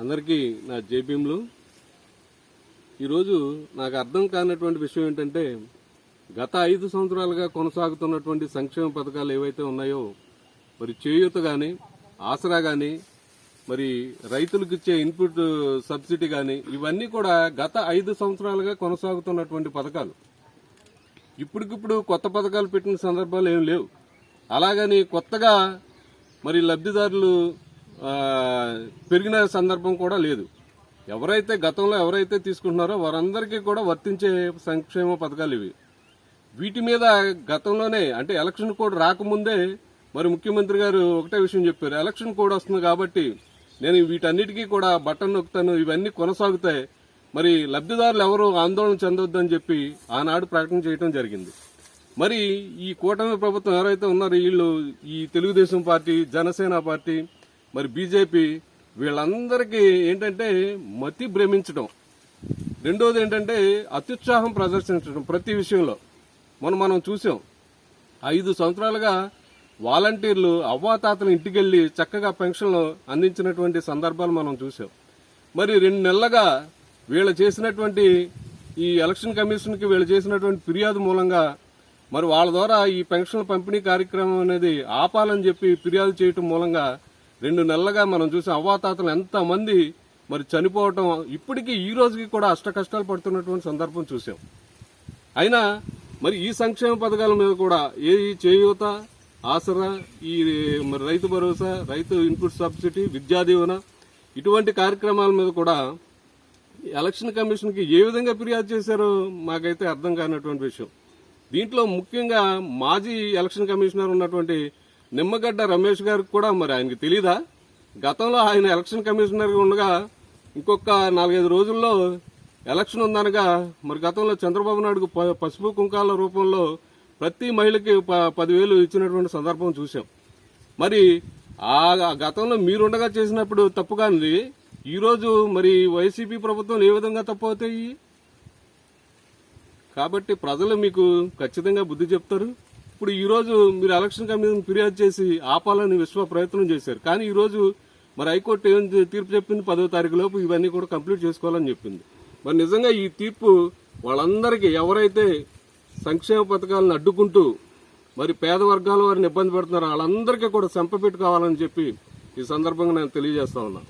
అందరికీ నా జేబీఎంలు. ఈరోజు నాకు అర్థం కానటువంటి విషయం ఏంటంటే గత ఐదు సంవత్సరాలుగా కొనసాగుతున్నటువంటి సంక్షేమ పథకాలు ఏవైతే ఉన్నాయో మరి చేయూత కానీ ఆసరా కానీ మరి రైతులకు ఇచ్చే ఇన్పుట్ సబ్సిడీ కానీ ఇవన్నీ కూడా గత ఐదు సంవత్సరాలుగా కొనసాగుతున్నటువంటి పథకాలు. ఇప్పటికిప్పుడు కొత్త పథకాలు పెట్టిన సందర్భాలు ఏం లేవు. అలాగని కొత్తగా మరి లబ్ధిదారులు పెరిగిన సందర్భం కూడా లేదు. ఎవరైతే గతంలో ఎవరైతే తీసుకుంటున్నారో వారందరికీ కూడా వర్తించే సంక్షేమ పథకాలు ఇవి. వీటి మీద గతంలోనే అంటే ఎలక్షన్ కోడ్ రాకముందే మరి ముఖ్యమంత్రి గారు ఒకటే విషయం చెప్పారు. ఎలక్షన్ కోడ్ వస్తుంది కాబట్టి నేను వీటన్నిటికీ కూడా బటన్ నొక్కుతాను. ఇవన్నీ కొనసాగుతాయి. మరి లబ్ధిదారులు ఎవరు ఆందోళన చెందొద్దని చెప్పి ఆనాడు ప్రకటన చేయడం జరిగింది. మరి ఈ కూటమి ప్రభుత్వం ఎవరైతే ఉన్నారో వీళ్ళు ఈ తెలుగుదేశం పార్టీ జనసేన పార్టీ మరి బీజేపీ వీళ్ళందరికీ ఏంటంటే మతి భ్రమించడం. రెండోది ఏంటంటే అత్యుత్సాహం ప్రదర్శించడం ప్రతి విషయంలో. మనం మనం చూసాం. ఐదు సంవత్సరాలుగా వాలంటీర్లు అవ్వాతాతల ఇంటికెళ్ళి చక్కగా పెన్షన్లు అందించినటువంటి సందర్భాలు మనం చూసాం. మరి రెండు నెలలుగా వీళ్ళు చేసినటువంటి ఈ ఎలక్షన్ కమిషన్కి వీళ్ళు చేసినటువంటి ఫిర్యాదు మూలంగా మరి వాళ్ళ ద్వారా ఈ పెన్షన్ల పంపిణీ కార్యక్రమం అనేది ఆపాలని చెప్పి ఫిర్యాదు చేయటం మూలంగా రెండు నెలలుగా మనం చూసాం అవ్వాతాతలు ఎంతమంది మరి చనిపోవటం ఇప్పటికీ ఈ రోజుకి కూడా అష్ట కష్టాలు పడుతున్నటువంటి సందర్భం చూసాం. అయినా మరి ఈ సంక్షేమ పథకాల మీద కూడా ఏ చేయూత ఆసరా ఈ మరి రైతు భరోసా రైతు ఇన్పుట్ సబ్సిడీ విద్యా దీవెన ఇటువంటి కార్యక్రమాల మీద కూడా ఎలక్షన్ కమిషన్కి ఏ విధంగా ఫిర్యాదు చేశారో మాకైతే అర్థం కానటువంటి విషయం. దీంట్లో ముఖ్యంగా మాజీ ఎలక్షన్ కమిషనర్ ఉన్నటువంటి నిమ్మగడ్డ రమేష్ గారికి కూడా మరి ఆయనకి తెలీదా? గతంలో ఆయన ఎలక్షన్ కమిషనర్గా ఉండగా ఇంకొక నాలుగైదు రోజుల్లో ఎలక్షన్ ఉందనగా మరి గతంలో చంద్రబాబు నాయుడుకు ప- పసుపు కుంకాల రూపంలో ప్రతి మహిళకి పదివేలు ఇచ్చినటువంటి సందర్భం చూసాం మరి ఆ గతంలో మీరుండగా చేసినప్పుడు తప్పు కానిది ఈరోజు మరి వైసీపీ ప్రభుత్వం ఏ విధంగా తప్పు అవుతాయి? కాబట్టి ప్రజలు మీకు ఖచ్చితంగా బుద్ధి చెప్తారు. ఇప్పుడు ఈ రోజు మీరు ఎలక్షన్ కమిషన్ ఫిర్యాదు చేసి ఆపాలని విశ్వ ప్రయత్నం చేశారు. కానీ ఈ రోజు మరి హైకోర్టు ఏం తీర్పు చెప్పింది? పదో తారీఖు లోపు ఇవన్నీ కూడా కంప్లీట్ చేసుకోవాలని చెప్పింది. మరి నిజంగా ఈ తీర్పు వాళ్ళందరికీ ఎవరైతే సంక్షేమ పథకాలను అడ్డుకుంటూ మరి పేద వర్గాల వారిని ఇబ్బంది పెడుతున్నారో వాళ్ళందరికీ కూడా సంపపెట్టు కావాలని చెప్పి ఈ సందర్భంగా నేను తెలియజేస్తా ఉన్నా.